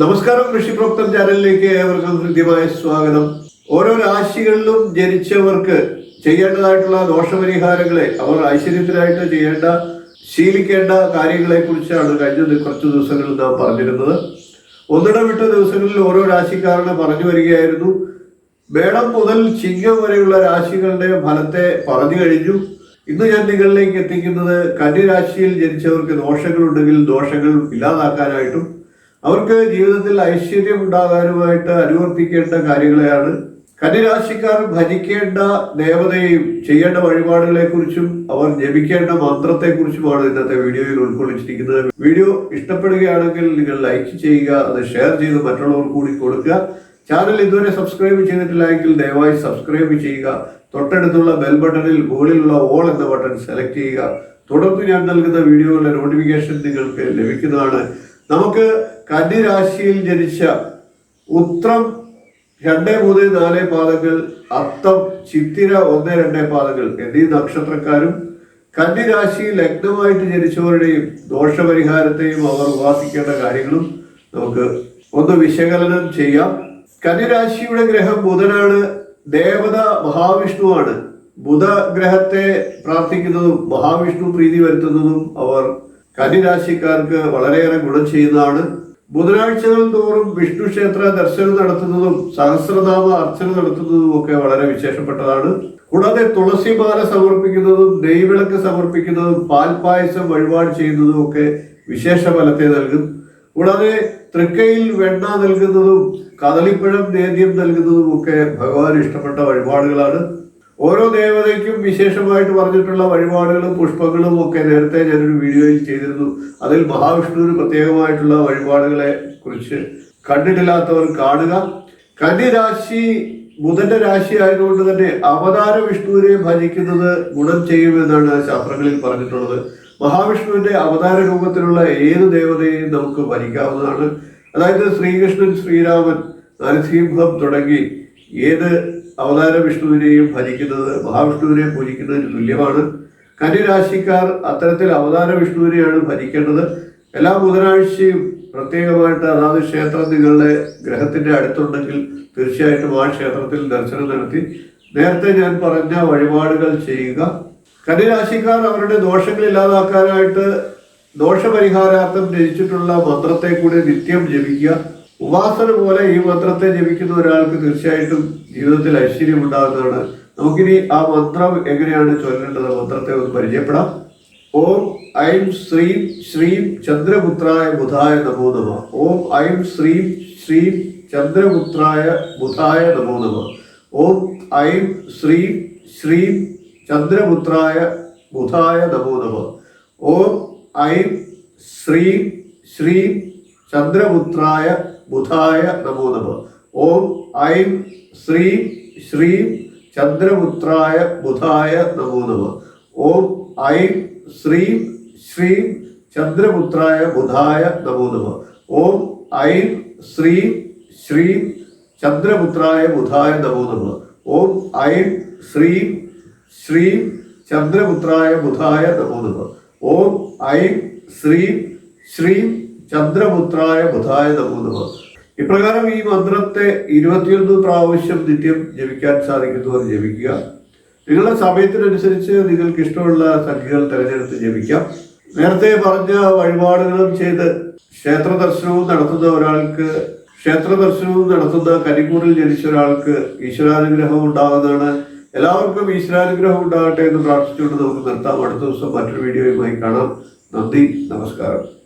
നമസ്കാരം കൃഷി പ്രോക്തം ചാനലിലേക്ക് ഏവർക്കും ഹൃദ്യമായ സ്വാഗതം. ഓരോ രാശികളിലും ജനിച്ചവർക്ക് ചെയ്യേണ്ടതായിട്ടുള്ള ദോഷപരിഹാരങ്ങളെ അവർ ഐശ്വര്യത്തിനായിട്ട് ചെയ്യേണ്ട ശീലിക്കേണ്ട കാര്യങ്ങളെ കുറിച്ചാണ് കഴിഞ്ഞ കുറച്ച് ദിവസങ്ങളിൽ നാം പറഞ്ഞിരുന്നത്. ഒന്നിടവിട്ട ദിവസങ്ങളിൽ ഓരോ രാശിക്കാരനെ പറഞ്ഞു വരികയായിരുന്നു. മേടം മുതൽ ചിങ്ങം വരെയുള്ള രാശികളുടെ ഫലത്തെ പറഞ്ഞു കഴിഞ്ഞു. ഇന്ന് ഞാൻ നിങ്ങളിലേക്ക് എത്തിക്കുന്നത് കന്യരാശിയിൽ ജനിച്ചവർക്ക് ദോഷങ്ങളുണ്ടെങ്കിൽ ദോഷങ്ങൾ ഇല്ലാതാക്കാനായിട്ടും അവർക്ക് ജീവിതത്തിൽ ഐശ്വര്യം ഉണ്ടാകാനുമായിട്ട് അനുവർത്തിക്കേണ്ട കാര്യങ്ങളെയാണ്. കന്നിരാശിക്കാർ ഭജിക്കേണ്ട ദേവതയെയും ചെയ്യേണ്ട വഴിപാടുകളെ കുറിച്ചും അവർ ജപിക്കേണ്ട മന്ത്രത്തെ കുറിച്ചുമാണ് ഇന്നത്തെ വീഡിയോയിൽ ഉൾക്കൊള്ളിച്ചിരിക്കുന്നത്. വീഡിയോ ഇഷ്ടപ്പെടുകയാണെങ്കിൽ നിങ്ങൾ ലൈക്ക് ചെയ്യുക അത് ഷെയർ ചെയ്ത് മറ്റുള്ളവർ കൂടി കൊടുക്കുക. ചാനൽ ഇതുവരെ സബ്സ്ക്രൈബ് ചെയ്തിട്ടില്ല ദയവായി സബ്സ്ക്രൈബ് ചെയ്യുക. തൊട്ടടുത്തുള്ള ബെൽ ബട്ടണിൽ മുകളിലുള്ള ഓൾ എന്ന ബട്ടൺ സെലക്ട് ചെയ്യുക. തുടർന്ന് ഞാൻ നൽകുന്ന വീഡിയോകളുടെ നോട്ടിഫിക്കേഷൻ നിങ്ങൾക്ക് ലഭിക്കുന്നതാണ്. നമുക്ക് കന്യരാശിയിൽ ജനിച്ച ഉത്രം രണ്ട് മൂന്ന് നാല് പാദങ്ങൾ അത്തം ചിത്തിര ഒന്ന് രണ്ട് പാദങ്ങൾ എന്നീ നക്ഷത്രക്കാരും കന്യരാശി ലഗ്നമായിട്ട് ജനിച്ചവരുടെയും ദോഷപരിഹാരത്തെയും അവർ ഉപാസിക്കേണ്ട കാര്യങ്ങളും നമുക്ക് ഒന്ന് വിശകലനം ചെയ്യാം. കന്നിരാശിയുടെ ഗ്രഹം ബുധനാണ് ദേവത മഹാവിഷ്ണുവാണ്. ബുധഗ്രഹത്തെ പ്രാർത്ഥിക്കുന്നതും മഹാവിഷ്ണു പ്രീതി വരുത്തുന്നതും അവർ കന്യരാശിക്കാർക്ക് വളരെയേറെ ഗുണം ചെയ്യുന്നതാണ്. ബുധനാഴ്ചകൾ തോറും വിഷ്ണു ക്ഷേത്ര ദർശനം നടത്തുന്നതും സഹസ്രനാമ അർച്ചന നടത്തുന്നതും ഒക്കെ വളരെ വിശേഷപ്പെട്ടതാണ്. കൂടാതെ തുളസി തുളസിമാല സമർപ്പിക്കുന്നതും നെയ്വിളക്ക് സമർപ്പിക്കുന്നതും പാൽപായസം വഴിപാട് ചെയ്യുന്നതും ഒക്കെ വിശേഷ ഫലത്തെ നൽകും. കൂടാതെ തൃക്കയിൽ വെണ്ണ നൽകുന്നതും കദളിപ്പഴം നേദ്യം നൽകുന്നതും ഒക്കെ ഭഗവാൻ ഇഷ്ടപ്പെട്ട വഴിപാടുകളാണ്. ഓരോ ദേവതയ്ക്കും വിശേഷമായിട്ട് പറഞ്ഞിട്ടുള്ള വഴിപാടുകളും പുഷ്പങ്ങളും ഒക്കെ നേരത്തെ ഞാനൊരു വീഡിയോയിൽ ചെയ്തിരുന്നു. അതിൽ മഹാവിഷ്ണുവിന് പ്രത്യേകമായിട്ടുള്ള വഴിപാടുകളെ കുറിച്ച് കണ്ടിട്ടില്ലാത്തവർ കാണുക. കന്യരാശി ബുധന്റെ രാശി ആയതുകൊണ്ട് തന്നെ അവതാര വിഷ്ണുവിനെ ഭജിക്കുന്നത് ഗുണം ചെയ്യുമെന്നാണ് ശാസ്ത്രങ്ങളിൽ പറഞ്ഞിട്ടുള്ളത്. മഹാവിഷ്ണുവിന്റെ അവതാര രൂപത്തിലുള്ള ഏത് ദേവതയെയും നമുക്ക് ഭജിക്കാവുന്നതാണ്. അതായത് ശ്രീകൃഷ്ണൻ ശ്രീരാമൻ നരസിംഹം തുടങ്ങി ഏത് അവതാര വിഷ്ണുവിനെയും ഭജിക്കുന്നത് മഹാവിഷ്ണുവിനെയും പൂജിക്കുന്നതിന് തുല്യമാണ്. കന്യരാശിക്കാർ അത്തരത്തിൽ അവതാര വിഷ്ണുവിനെയാണ് ഭജിക്കേണ്ടത്. എല്ലാ ബുധനാഴ്ചയും പ്രത്യേകമായിട്ട് അതാത് ക്ഷേത്രം നിങ്ങളുടെ ഗ്രഹത്തിന്റെ അടുത്തുണ്ടെങ്കിൽ തീർച്ചയായിട്ടും ആ ക്ഷേത്രത്തിൽ ദർശനം നടത്തി. നേരത്തെ ഞാൻ പറഞ്ഞ വഴിപാടുകൾ ചെയ്യുക. കന്യരാശിക്കാർ അവരുടെ ദോഷങ്ങൾ ഇല്ലാതാക്കാനായിട്ട് ദോഷപരിഹാരാർത്ഥം രചിച്ചിട്ടുള്ള മന്ത്രത്തെ കൂടി നിത്യം ജപിക്കുക. ഉപാസന പോലെ ഈ മന്ത്രത്തെ ജപിക്കുന്ന ഒരാൾക്ക് തീർച്ചയായിട്ടും ജീവിതത്തിൽ ഐശ്വര്യം ഉണ്ടാകുന്നതാണ്. നമുക്കിനി ആ മന്ത്രം എങ്ങനെയാണ് ചൊല്ലേണ്ടത് മന്ത്രത്തെ ഒന്ന് പരിചയപ്പെടാം. ഓം ഐം ശ്രീം ശ്രീം ചന്ദ്രപുത്രായ ബുധായ നമോ നമ. ഓം ഐം ശ്രീം ശ്രീം ചന്ദ്രപുത്രായ ബുധായ നമോ നമ. ഓം ഐം ശ്രീം ശ്രീം ചന്ദ്രപുത്രായ ബുധായ നമോ നമ. ഓം ഐം ശ്രീം ശ്രീം ചന്ദ്രപുത്രായ ബുധായ നമോ നമ. ഓം ഐം ശ്രീം ശ്രീം ചന്ദ്രപുത്രായ ബുധായ നമോ നമ. ഓം ഐം ശ്രീം ശ്രീം ചന്ദ്രപുത്രായ ബുധായ നമോ നമ. ഓം ഐം ശ്രീം ശ്രീം ചന്ദ്രപുത്രായ ബുധായ നമോ നമ. ഓം ഐം ശ്രീം ശ്രീം ചന്ദ്രപുത്രായ ബുധായ നമോ നമ. ഓം ഐം ശ്രീം ശ്രീം ചന്ദ്രപുത്രായ ബുധായ നമോ നമ. ഇപ്രകാരം ഈ മന്ത്രത്തെ ഇരുപത്തിയൊന്ന് പ്രാവശ്യം നിത്യം ജപിക്കാൻ സാധിക്കുന്നവർ ജപിക്കുക. നിങ്ങളുടെ സമയത്തിനനുസരിച്ച് നിങ്ങൾക്ക് ഇഷ്ടമുള്ള സംഖ്യകൾ തിരഞ്ഞെടുത്ത് ജപിക്കാം. നേരത്തെ പറഞ്ഞ വഴിപാടുകളും ചെയ്ത് ക്ഷേത്ര ദർശനവും നടത്തുന്ന ഒരാൾക്ക് ക്ഷേത്ര ദർശനവും നടത്തുന്ന കരിക്കൂറിൽ ജനിച്ച ഒരാൾക്ക് ഈശ്വരാനുഗ്രഹം ഉണ്ടാകുന്നതാണ്. എല്ലാവർക്കും ഈശ്വരാനുഗ്രഹം ഉണ്ടാകട്ടെ എന്ന് പ്രാർത്ഥിച്ചുകൊണ്ട് നമുക്ക് നിർത്താം. അടുത്ത ദിവസം മറ്റൊരു വീഡിയോയുമായി കാണാം. നന്ദി നമസ്കാരം.